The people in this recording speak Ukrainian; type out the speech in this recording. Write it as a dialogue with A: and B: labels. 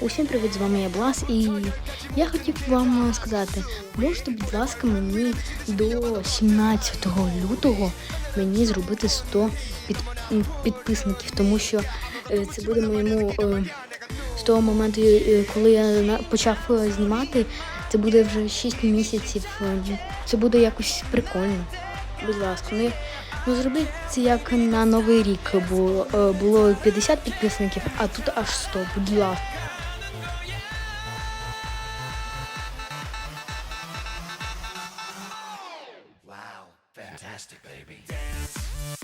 A: Усім привіт, з вами я Блас, і я хотів вам сказати, можете, будь ласка, мені до 17 лютого мені зробити 100 під, підписників, тому що е, це буде моєму е, з того моменту, е, коли я почав знімати, це буде вже 6 місяців. Це буде якось прикольно. Будь ласка, ну, ну зробіть це як на новий рік е, було 50 підписників, а тут аж 100, будь ласка.
B: fantastic, baby. Dance.